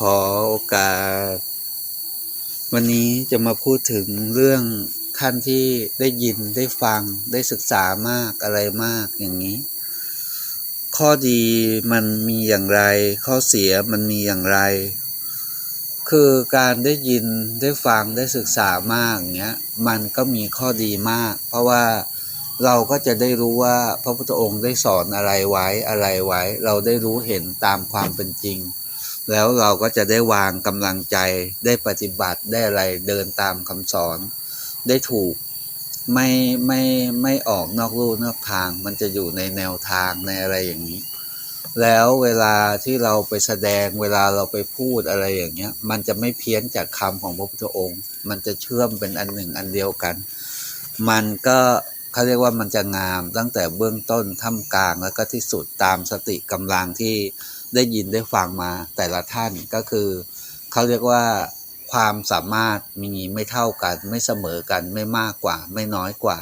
ขอโอกาส วันนี้จะมาพูดถึงเรื่องท่านที่ได้ยินได้ฟังได้ศึกษามากอะไรมากอย่างนี้ ข้อดีมันมีอย่างไร ข้อเสียมันมีอย่างไร คือการได้ยินได้ฟังได้ศึกษามากอย่างเงี้ยมันก็มีข้อดีมาก เพราะว่าเราก็จะได้รู้ว่าพระพุทธองค์ได้สอนอะไรไว้อะไรไว้ เราได้รู้เห็นตามความเป็นจริง แล้วเราก็จะได้วางกำลังใจได้ปฏิบัติได้อะไรเดินตามคำสอน ได้ถูกไม่ไม่ไม่ออกนอกลู่นอกทาง มันจะอยู่ในแนวทางในอะไรอย่างนี้ แล้วเวลาที่เราไปแสดงเวลาเราไปพูดอะไรอย่างเงี้ย มันจะไม่เพี้ยนจากคำของพระพุทธองค์ มันจะเชื่อมเป็นอันหนึ่งอันเดียวกัน มันก็เขาเรียกว่ามันจะงามตั้งแต่เบื้องต้นท่ามกลางแล้วก็ที่สุดตามสติกำลังที่ ได้ยินได้ฟังมาแต่ละท่านก็คือเขาเรียกว่าความสามารถมีไม่เท่ากัน ไม่เสมอกันไม่มากกว่า ไม่น้อยกว่า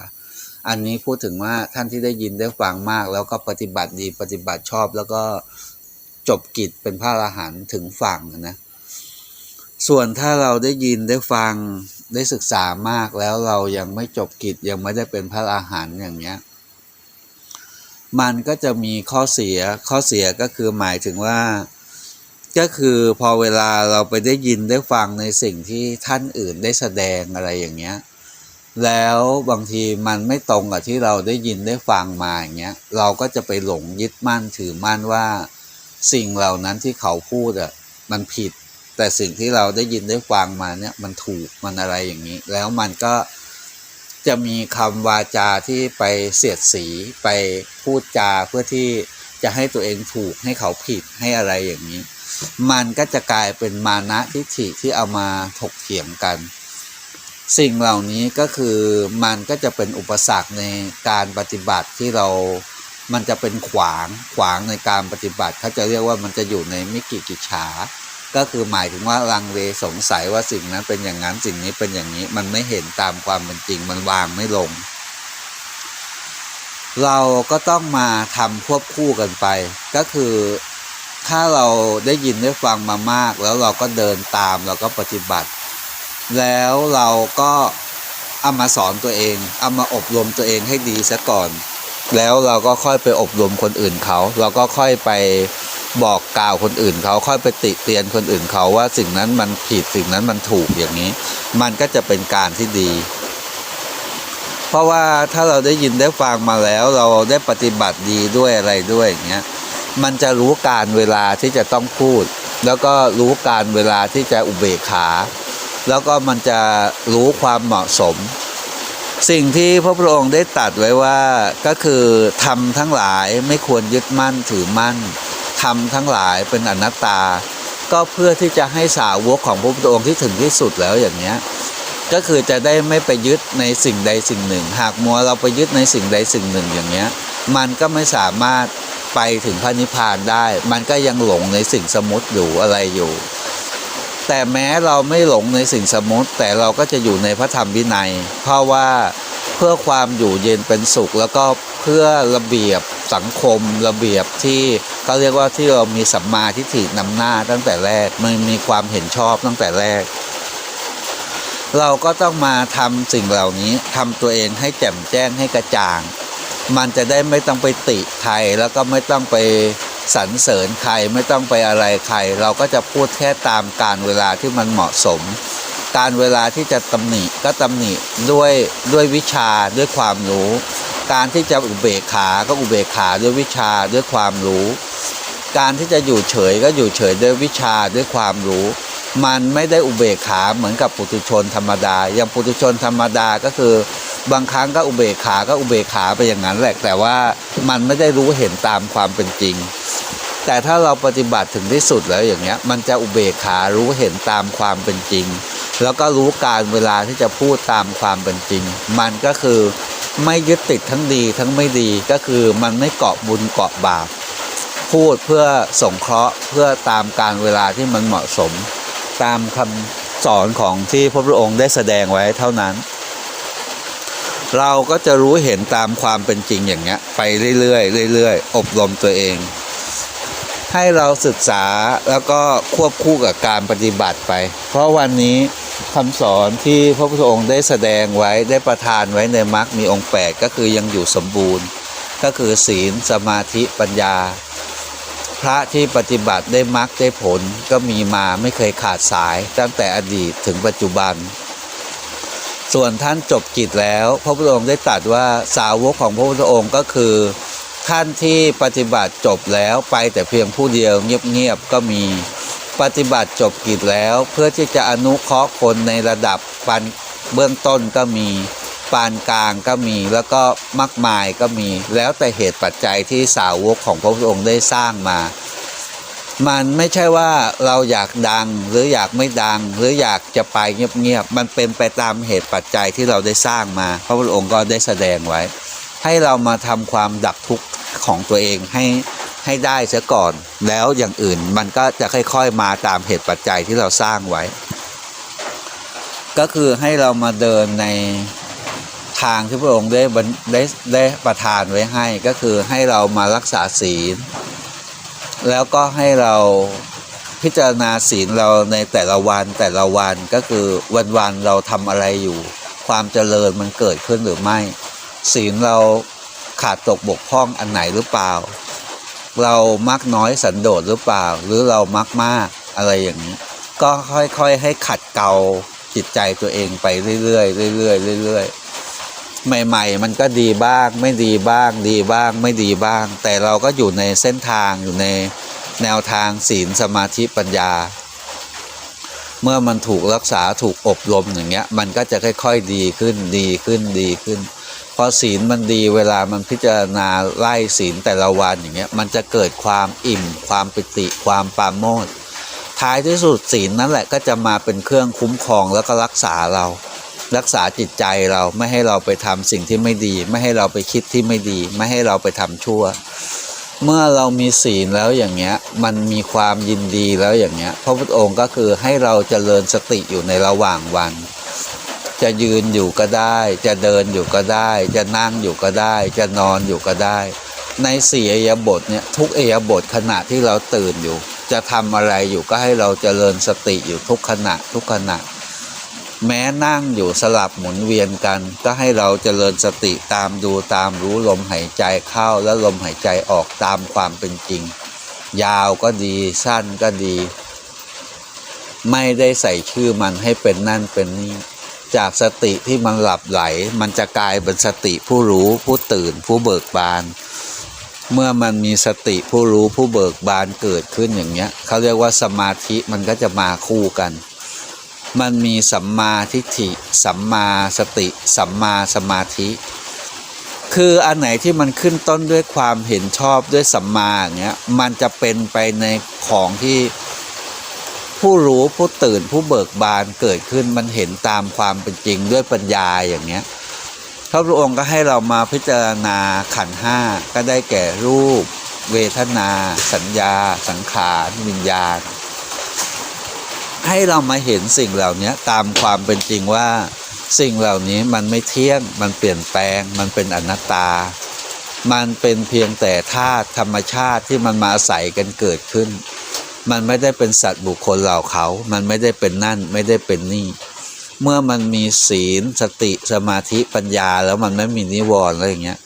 อันนี้พูดถึงว่าท่านที่ได้ยินได้ฟังมาก แล้วก็ปฏิบัติดีปฏิบัติชอบ แล้วก็จบกิจเป็นพระอรหันต์ถึงฝั่งนะส่วนถ้าเราได้ยินได้ฟังได้ศึกษามากแล้วเรายังไม่จบกิจยังไม่ได้เป็นพระอรหันต์อย่างเนี้ย มันก็จะมีข้อเสียข้อเสียก็คือหมายถึงว่า ก็คือพอเวลาเราไปได้ยินได้ฟังในสิ่งที่ท่านอื่นได้แสดงอะไรอย่างเงี้ยแล้วบางทีมันไม่ตรงกับที่เราได้ยินได้ฟังมาอย่างเงี้ยเราก็จะไปหลงยึดมั่นถือมั่นว่า สิ่งเหล่านั้นที่เขาพูดอะมันผิด แต่สิ่งที่เราได้ยินได้ฟังมาเนี่ยมันถูกมันอะไรอย่างนี้ แล้วมันก็ จะมีคำวาจาที่ไปเสียดสีไปพูดจาเพื่อที่จะให้ตัวเองถูกให้เขาผิดให้อะไรอย่างนี้ มันก็จะกลายเป็นมานะทิฏฐิที่เอามาถกเถียงกัน สิ่งเหล่านี้ก็คือมันก็จะเป็นอุปสรรคในการปฏิบัติที่เรา มันจะเป็นขวางขวางในการปฏิบัติเขาจะเรียกว่ามันจะอยู่ในมิกิกิจฉา ก็คือหมายถึงว่าลังเลสงสัยว่าสิ่งนั้นเป็นอย่างนั้นสิ่งนี้เป็นอย่างนี้มันไม่เห็นตามความเป็นจริงมันวางไม่ลง เราก็ต้องมาทำควบคู่กันไป ก็คือถ้าเราได้ยินได้ฟังมามาก แล้วเราก็เดินตามเราก็ปฏิบัติ แล้วเราก็เอามาสอนตัวเอง เอามาอบรมตัวเองให้ดีซะก่อน แล้วเราก็ค่อยไปอบรมคนอื่นเขา เราก็ค่อยไป บอกกล่าวคนอื่นเขาค่อยไปติเตียนคนอื่นเขาว่าสิ่งนั้นมันผิดสิ่งนั้นมันถูกอย่างนี้ มันก็จะเป็นการที่ดี เพราะว่าถ้าเราได้ยินได้ฟังมาแล้วเราได้ปฏิบัติดีด้วยอะไรด้วยอย่างเงี้ยมันจะรู้การเวลาที่จะต้องพูด แล้วก็รู้การเวลาที่จะอุเบกขา แล้วก็มันจะรู้ความเหมาะสม สิ่งที่พระพุทธองค์ได้ตัดไว้ว่าก็คือทำทั้งหลายไม่ควรยึดมั่นถือมั่น ทำทั้งหลายเป็นอนัตตา ก็เพื่อที่จะให้สาวกของพระพุทธองค์ที่ถึงที่สุดแล้วอย่างเนี้ยก็คือจะได้ไม่ไปยึดในสิ่งใดสิ่งหนึ่ง หากมัวเราไปยึดในสิ่งใดสิ่งหนึ่งอย่างเนี้ยมันก็ไม่สามารถไปถึงพระนิพพานได้ มันก็ยังหลงในสิ่งสมมติอยู่อะไรอยู่ แต่แม้เราไม่หลงในสิ่งสมมติ แต่เราก็จะอยู่ในพระธรรมวินัย เพราะว่าเพื่อความอยู่เย็นเป็นสุขแล้วก็ เพื่อระเบียบสังคมระเบียบที่เขาเรียกว่าที่เรามีสัมมาทิฏฐินำหน้าตั้งแต่แรกมันมีความเห็นชอบตั้งแต่แรก เราก็ต้องมาทำสิ่งเหล่านี้ทำตัวเองให้แจ่มแจ้งให้กระจ่าง มันจะได้ไม่ต้องไปติใครแล้วก็ไม่ต้องไปสรรเสริญใครไม่ต้องไปอะไรใคร เราก็จะพูดแค่ตามการเวลาที่มันเหมาะสม การเวลาที่จะตำหนิก็ตำหนิด้วยด้วยวิชาด้วยความรู้ การที่จะอุเบกขาก็อุเบกขาด้วยวิชาด้วยความรู้ การที่จะอยู่เฉยก็อยู่เฉยด้วยวิชาด้วยความรู้ มันไม่ได้อุเบกขาเหมือนกับปุถุชนธรรมดา อย่างปุถุชนธรรมดาก็คือบางครั้งก็อุเบกขาก็อุเบกขาไปอย่างนั้นแหละแต่ว่ามันไม่ได้รู้เห็นตามความเป็นจริง แต่ถ้าเราปฏิบัติถึงที่สุดแล้วอย่างเงี้ย มันจะอุเบกขารู้เห็นตามความเป็นจริง แล้วก็รู้การเวลาที่จะพูดตามความเป็นจริง มันก็คือ ไม่ยึดติดทั้งดีทั้งไม่ดีก็คือมันไม่เกาะบุญเกาะบาป พูดเพื่อสงเคราะห์เพื่อตามการเวลาที่มันเหมาะสม ตามคำสอนของที่พระพุทธองค์ได้แสดงไว้เท่านั้น เราก็จะรู้เห็นตามความเป็นจริงอย่างเงี้ยไปเรื่อยๆเรื่อยๆอบรมตัวเอง ให้เราศึกษาแล้วก็ควบคู่กับการปฏิบัติไป เพราะวันนี้ คำสอนที่พระพุทธองค์ได้แสดงไว้ได้ประทานไว้ในมรรคมีองค์ 8 ก็คือยังอยู่สมบูรณ์ ก็คือศีลสมาธิปัญญา พระที่ปฏิบัติได้มรรคได้ผลก็มีมาไม่เคยขาดสายตั้งแต่อดีตถึงปัจจุบัน ส่วนท่านจบกิจแล้ว พระพุทธองค์ได้ตรัสว่าสาวกของพระพุทธองค์ก็คือท่านที่ปฏิบัติจบแล้วไปแต่เพียงผู้เดียวเงียบๆก็มี ปฏิบัติจบกิจแล้ว เพื่อที่จะอนุเคราะห์คนในระดับปานเบื้องต้นก็มี ปานกลางก็มีแล้วก็มากมายก็มี แล้วแต่เหตุปัจจัยที่สาวกของพระพุทธองค์ได้สร้างมามันไม่ใช่ว่าเราอยากดังหรืออยากไม่ดัง หรืออยากจะไปเงียบๆมันเป็นไปตามเหตุปัจจัยที่เราได้สร้างมา พระพุทธองค์ก็ได้แสดงไว้ ให้เรามาทำความดับทุกข์ของตัวเองให้ ให้ได้เสียก่อน แล้วอย่างอื่นมันก็จะค่อยๆมาตามเหตุปัจจัยที่เราสร้างไว้ ก็คือให้เรามาเดินในทางที่พระองค์ได้ได้ได้ประทานไว้ให้ก็คือให้เรามารักษาศีล แล้วก็ให้เราพิจารณาศีลเราในแต่ละวันแต่ละวันก็คือวันๆเราทำอะไรอยู่ ความเจริญมันเกิดขึ้นหรือไม่ ศีลเราขาดตกบกพร่องอันไหนหรือเปล่า เรามักน้อยสันโดษหรือเปล่า หรือเรามักมากอะไรอย่างนี้ ก็ค่อยๆให้ขัดเกลาจิตใจตัวเองไปเรื่อยๆเรื่อยๆเรื่อยๆใหม่ ๆ มันก็ดีบ้าง ไม่ดีบ้าง ดีบ้าง ไม่ดีบ้าง แต่เราก็อยู่ในเส้นทางอยู่ในแนวทางศีลสมาธิปัญญา เมื่อมันถูกรักษาถูกอบรมอย่างเงี้ย มันก็จะค่อย ๆ ดีขึ้นดีขึ้นดีขึ้น พอศีลมันดีเวลามันพิจารณาไล่ศีลแต่ละวันอย่างเงี้ยมันจะเกิดความอิ่ม ความปิติความปราโมทย์ท้ายที่สุดศีลนั่นแหละก็จะมาเป็นเครื่องคุ้มครองแล้วก็รักษาเรา รักษาจิตใจเราไม่ให้เราไปทำสิ่งที่ไม่ดี ไม่ให้เราไปคิดที่ไม่ดี ไม่ให้เราไปทำชั่ว เมื่อเรามีศีลแล้วอย่างเงี้ยมันมีความยินดีแล้วอย่างเงี้ยพระพุทธองค์ก็คือให้เราเจริญสติอยู่ในระหว่างวัน จะยืนอยู่ก็ได้ จะเดินอยู่ก็ได้ จะนั่งอยู่ก็ได้ จะนอนอยู่ก็ได้ ในสี่อิริยบถเนี่ยทุกอิริยบถขณะที่เราตื่นอยู่ จะทำอะไรอยู่ก็ให้เราเจริญสติอยู่ทุกขณะทุกขณะ แม้นั่งอยู่สลับหมุนเวียนกัน ก็ให้เราเจริญสติตามดูตามรู้ลมหายใจเข้าและลมหายใจออกตามความเป็นจริง ยาวก็ดีสั้นก็ดี ไม่ได้ใส่ชื่อมันให้เป็นนั่นเป็นนี่ จากสติที่มันหลับไหล มันจะกลายเป็นสติผู้รู้ผู้ตื่นผู้เบิกบาน เมื่อมันมีสติผู้รู้ผู้เบิกบานเกิดขึ้นอย่างเงี้ยเขาเรียกว่าสมาธิมันก็จะมาคู่กัน มันมีสัมมาทิฏฐิ สัมมาสติ สัมมาสมาธิ คืออันไหนที่มันขึ้นต้นด้วยความเห็นชอบด้วยสัมมาอย่างเงี้ยมันจะเป็นไปในของที่ ผู้รู้ผู้ตื่นผู้เบิกบานเกิดขึ้นมันเห็นตามความเป็นจริงด้วยปัญญาอย่างเงี้ยพระพุทธองค์ก็ให้เรามาพิจารณาขันห้าก็ได้แก่รูป เวทนา สัญญา สังขารวิญญาณ ให้เรามาเห็นสิ่งเหล่านี้ตามความเป็นจริงว่า สิ่งเหล่านี้มันไม่เที่ยง มันเปลี่ยนแปลง มันเป็นอนัตตา มันเป็นเพียงแต่ธาตุธรรมชาติที่มันมาอาศัยกันเกิดขึ้น มันไม่ได้เป็นสัตว์บุคคลเหล่าเขา มันไม่ได้เป็นนั่นไม่ได้เป็นนี่ เมื่อมันมีศีลสติสมาธิปัญญาแล้วมันไม่มีนิวรณ์อะไรอย่างเงี้ย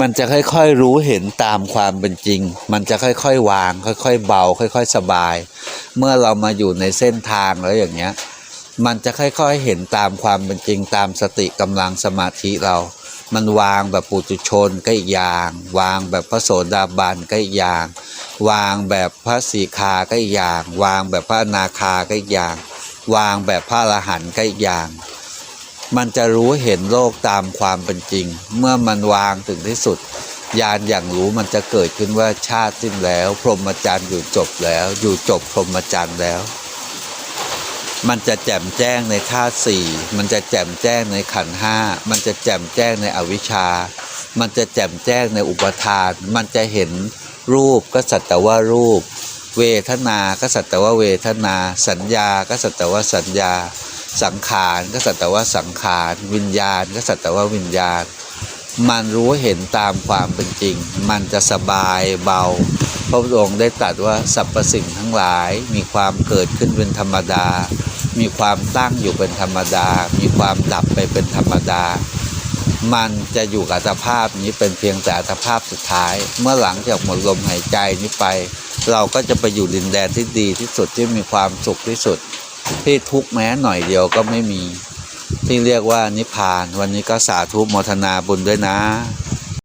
มันจะค่อยๆรู้เห็นตามความเป็นจริง มันจะค่อยๆวาง ค่อยๆเบา ค่อย ๆ สบาย เมื่อเรามาอยู่ในเส้นทางแล้วอย่างเงี้ย มันจะค่อยๆเห็นตามความเป็นจริง ตามสติกำลังสมาธิเรา มันวางแบบปุถุชนก็อีกอย่าง วางแบบพระโสดาบันก็อีกอย่าง วางแบบพระสีคาก็อีกอย่าง วางแบบพระนาคาก็อีกอย่าง วางแบบพระอรหันต์ก็อีกอย่าง มันจะรู้เห็นโลกตามความเป็นจริง เมื่อมันวางถึงที่สุดญาณอย่างรู้มันจะเกิดขึ้นว่าชาติสิ้นแล้ว พรหมจรรย์อยู่จบแล้ว อยู่จบพรหมจรรย์แล้ว มันจะแจ่มแจ้งในธาตุสี่มันจะแจ่มแจ้งในขันห้ามันจะแจ่มแจ้งในอวิชชา มันจะแจ่มแจ้งในอุปทาน มันจะเห็น รูปก็สัตว์แต่ว่ารูป เวทนาก็สัตว์แต่ว่าเวทนา สัญญาก็สัตว์แต่ว่าสัญญา สังขารก็สัตว์แต่ว่าสังขาร วิญญาณก็สัตว์แต่ว่าวิญญาณ มันรู้เห็นตามความเป็นจริง มันจะสบายเบาพระพุทธองค์ได้ตรัสว่าสรรพสิ่งทั้งหลายมีความเกิดขึ้นเป็นธรรมดา มีความตั้งอยู่เป็นธรรมดา มีความดับไปเป็นธรรมดา มันจะอยู่กับสภาพนี้เป็นเพียงแต่สภาพสุดท้าย เมื่อหลังจากหมดลมหายใจนี้ไป เราก็จะไปอยู่ดินแดนที่ดีที่สุดที่มีความสุขที่สุด ที่ทุกแม้หน่อยเดียวก็ไม่มี ที่เรียกว่านิพพาน วันนี้ก็สาธุโมทนาบุญด้วยนะ